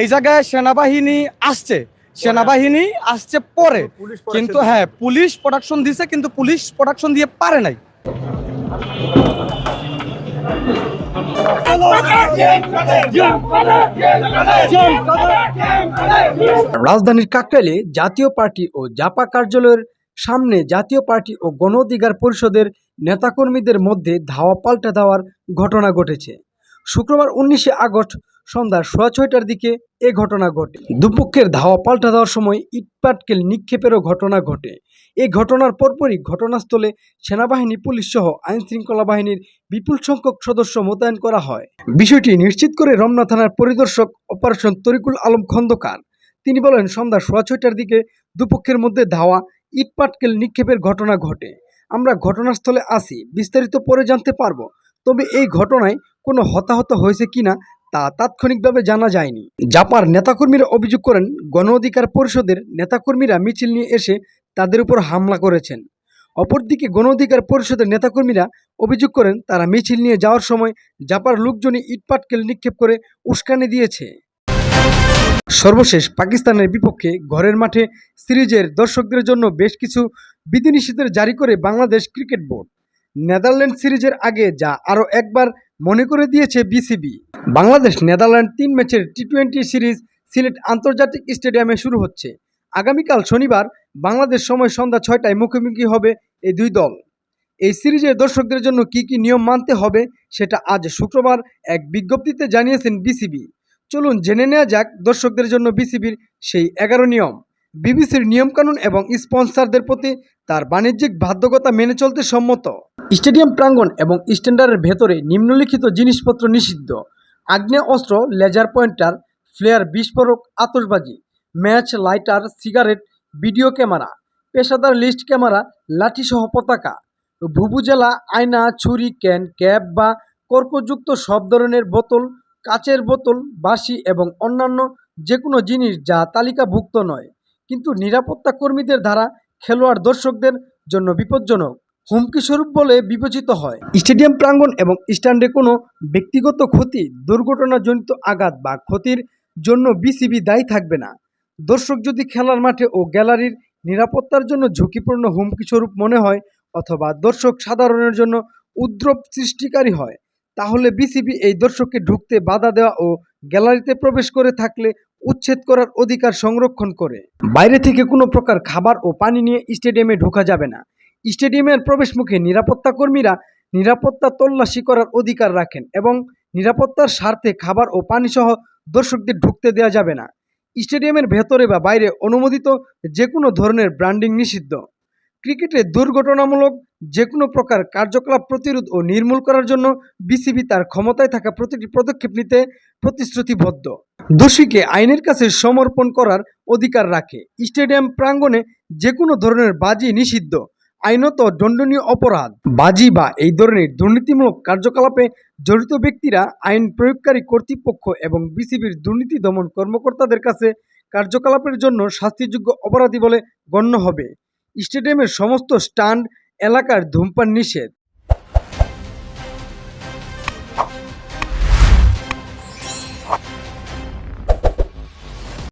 এই জায়গায় সেনাবাহিনী আসছে। সেনাবাহিনী আসছে পরে। কিন্তু হ্যাঁ পুলিশ প্রোডাকশন দিছে কিন্তু পুলিশ প্রোডাকশন দিয়ে পারে নাই। রাজধানীর কাকরাইলে জাতীয় পার্টি ও জাপা কার্যালয়ের সামনে জাতীয় পার্টি ও গণ অধিকার পরিষদের নেতাকর্মীদের মধ্যে ধাওয়া পাল্টা দেওয়ার ঘটনা ঘটেছে। শুক্রবার উনিশে আগস্ট সন্ধ্যা সোয়া ছয়টার দিকে এ ঘটনা ঘটে। দুপক্ষের ধাওয়া পাল্টা দেওয়ার সময় ইটপাটকেল নিক্ষেপেরও ঘটনা ঘটে। এই ঘটনার পরপরই ঘটনাস্থলে সেনাবাহিনী পুলিশ সহ আইন শৃঙ্খলা বাহিনীর বিপুল সংখ্যক সদস্য মোতায়েন করা হয়। বিষয়টি নিশ্চিত করে রমনা থানার পরিদর্শক অপারেশন তরিকুল আলম খন্দকার। তিনি বলেন সন্ধ্যা সোয়া ছয়টার দিকে দুপক্ষের মধ্যে ধাওয়া ইটপাটকেল নিক্ষেপের ঘটনা ঘটে। আমরা ঘটনাস্থলে আসি, বিস্তারিত পরে জানতে পারব। তবে এই ঘটনায় কোনো হতাহত হয়েছে কিনা তা তাৎক্ষণিকভাবে জানা যায়নি। জাপার নেতাকর্মীরা অভিযোগ করেন গণ অধিকার পরিষদের নেতাকর্মীরা মিছিল নিয়ে এসে তাদের উপর হামলা করেছেন। অপরদিকে গণ অধিকার পরিষদের নেতাকর্মীরা অভিযোগ করেন, তারা মিছিল নিয়ে যাওয়ার সময় জাপার লোকজনই ইটপাটকেল নিক্ষেপ করে উস্কানি দিয়েছে। সর্বশেষ পাকিস্তানের বিপক্ষে ঘরের মাঠে সিরিজের দর্শকদের জন্য বেশ কিছু বিধিনিষেধের জারি করে বাংলাদেশ ক্রিকেট বোর্ড। নেদারল্যান্ড সিরিজের আগে যা আরও একবার মনে করে দিয়েছে বিসিবি। বাংলাদেশ নেদারল্যান্ড তিন ম্যাচের টি টোয়েন্টি সিরিজ সিলেট আন্তর্জাতিক স্টেডিয়ামে শুরু হচ্ছে। আগামীকাল শনিবার বাংলাদেশ সময় সন্ধ্যা ছয়টায় মুখোমুখি হবে এই দুই দল। এই সিরিজের দর্শকদের জন্য কি কি নিয়ম মানতে হবে সেটা আজ শুক্রবার এক বিজ্ঞপ্তিতে জানিয়েছেন বিসিবি। চলুন জেনে নেওয়া যাক দর্শকদের জন্য বিসিবির সেই এগারো নিয়ম। বিবিসির নিয়মকানুন এবং স্পন্সরদের প্রতি তার বাণিজ্যিক বাধ্যকতা মেনে চলতে সম্মত। স্টেডিয়াম প্রাঙ্গণ এবং স্ট্যান্ডার্ডের ভেতরে নিম্নলিখিত জিনিসপত্র নিষিদ্ধ। আগ্নেয় অস্ত্র, লেজার পয়েন্টার, ফ্লেয়ার বিস্ফোরক আতসবাজি match lighter, cigarette, video camera, পেশাদার লিস্ট ক্যামেরা, লাঠিসহ পতাকা ভুবুজেলা আয়না, ছুরি, ক্যান, ক্যাপ বা কর্কযুক্ত সব ধরনের বোতল, কাচের বোতল, বাঁশি এবং অন্যান্য যে কোনো জিনিস যা তালিকাভুক্ত নয়। কিন্তু নিরাপত্তা কর্মীদের দ্বারা খেলোয়াড় দর্শকদের জন্য বিপজ্জনক। হুমকি স্বরূপ বলে বিবেচিত হয়। স্টেডিয়াম প্রাঙ্গণ এবং স্ট্যান্ডে কোনো ব্যক্তিগত ক্ষতি, দুর্ঘটনাজনিত আঘাত বা ক্ষতির জন্য বিসিবি দায়ী থাকবে না। দর্শক যদি খেলার মাঠে ও গ্যালারির নিরাপত্তার জন্য ঝুঁকিপূর্ণ হুমকি স্বরূপ মনে হয় অথবা দর্শক সাধারণের জন্য উদ্রব সৃষ্টিকারী হয়, তাহলে বিসিবি এই দর্শককে ঢুকতে বাধা দেওয়া ও গ্যালারিতে প্রবেশ করে থাকলে উচ্ছেদ করার অধিকার সংরক্ষণ করে। বাইরে থেকে কোনো প্রকার খাবার ও পানি নিয়ে স্টেডিয়ামে ঢোকা যাবে না। স্টেডিয়ামের প্রবেশমুখে নিরাপত্তা কর্মীরা নিরাপত্তা তল্লাশি করার অধিকার রাখেন এবং নিরাপত্তার স্বার্থে খাবার ও পানিসহ দর্শকদের ঢুকতে দেওয়া যাবে না। স্টেডিয়ামের ভেতরে বা বাইরে অনুমোদিত যে কোনো ধরনের ব্র্যান্ডিং নিষিদ্ধ। ক্রিকেটে দুর্ঘটনামূলক যে কোনো প্রকার কার্যকলাপ প্রতিরোধ ও নির্মূল করার জন্য বিসিবি তার ক্ষমতায় থাকা প্রতিটি পদক্ষেপ নিতে প্রতিশ্রুতিবদ্ধ। দোষীকে আইনের কাছে সমর্পণ করার অধিকার রাখে। স্টেডিয়াম প্রাঙ্গণে যে কোনো ধরনের বাজি নিষিদ্ধ। আইনত দণ্ডনীয় অপরাধ। বাজি বা এই ধরনের দুর্নীতিমূলক কার্যকলাপে জড়িত ব্যক্তিরা আইন প্রয়োগকারী কর্তৃপক্ষ এবং বিসিবির দুর্নীতি দমন কর্মকর্তাদের কাছে কার্যকলাপের জন্য শাস্তিযোগ্য অপরাধী বলে গণ্য হবে। স্টেডিয়ামের সমস্ত স্ট্যান্ড, এলাকার ধূমপান নিষেধ।